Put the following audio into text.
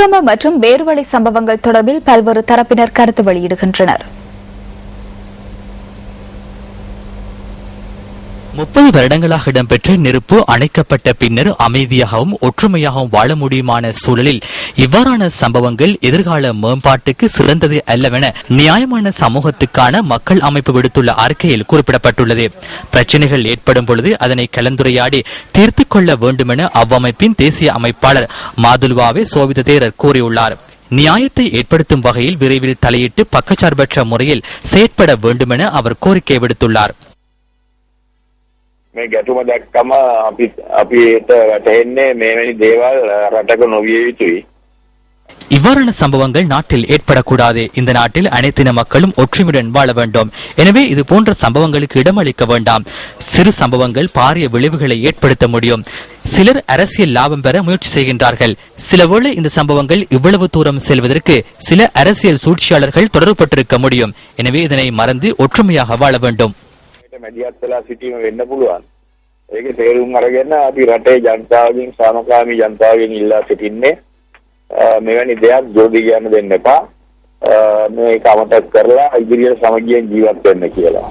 அக்கிரம மற்றும் வேறுவழி சம்பவங்கள் தொடர்பில் பல்வேறு தரப்பினர் கருத்து வெளியிடுகின்றனர். முப்பது வருடங்களாக இடம்பெற்ற நெருப்பு அணைக்கப்பட்ட பின்னர் அமைதியாகவும் ஒற்றுமையாகவும் வாழ முடியுமான சூழலில் இவ்வாறான சம்பவங்கள் எதிர்கால மேம்பாட்டுக்கு சிறந்தது அல்லவென நியாயமான சமூகத்துக்கான மக்கள் அமைப்பு விடுத்துள்ள அறிக்கையில் குறிப்பிடப்பட்டுள்ளது. பிரச்சனைகள் ஏற்படும் பொழுது அதனை கலந்துரையாடி தீர்த்து கொள்ள வேண்டுமென அவ்வமைப்பின் தேசிய அமைப்பாளர் மாதுல்வாவே சோவித தேரர் கூறியுள்ளார். நியாயத்தை ஏற்படுத்தும் வகையில் விரைவில் தலையிட்டு பக்கச்சார்பற்ற முறையில் செயற்பட வேண்டுமென அவர் கோரிக்கை விடுத்துள்ளார். මේ ගැටුම දැක්කම අපි අපිට වැටහෙන්නේ මේවැනි දේවල් රටක නොවිය යුතුයි. இவ்வாறான சம்பவங்கள் நாட்டில் ஏற்படக்கூடாது இந்த நாட்டில் அனைத்தின மக்களும் ஒற்றுமையுடன் வாழ வேண்டும் எனவே இது போன்ற சம்பவங்களுக்கு இடமளிக்க வேண்டாம் சிறு சம்பவங்கள் பாரிய விளைவுகளை ஏற்படுத்த முடியும் சிலர் அரசியல் லாபம் பெற முயற்சி செய்கின்றார்கள் சிலவேளை இந்த சம்பவங்கள் இவ்வளவு தூரம் செல்வதற்கு சில அரசியல் சூழ்ச்சியாளர்கள் தொடர்பட்டிருக்க முடியும் எனவே இதனை மறந்து ஒற்றுமையாக வாழ வேண்டும் ඒකේ තේරුම් අරගෙන අපි රටේ ජනතාවගෙන් සාමකාමී ජනතාවගෙන් ඉල්ලා සිටින්නේ අ, මෙවැනි දෙයක් ජෝඩි කියන්න දෙන්න එපා. අ, මේක අමතක කරලා ඉදිරියට සමගියෙන් ජීවත් වෙන්න කියලා.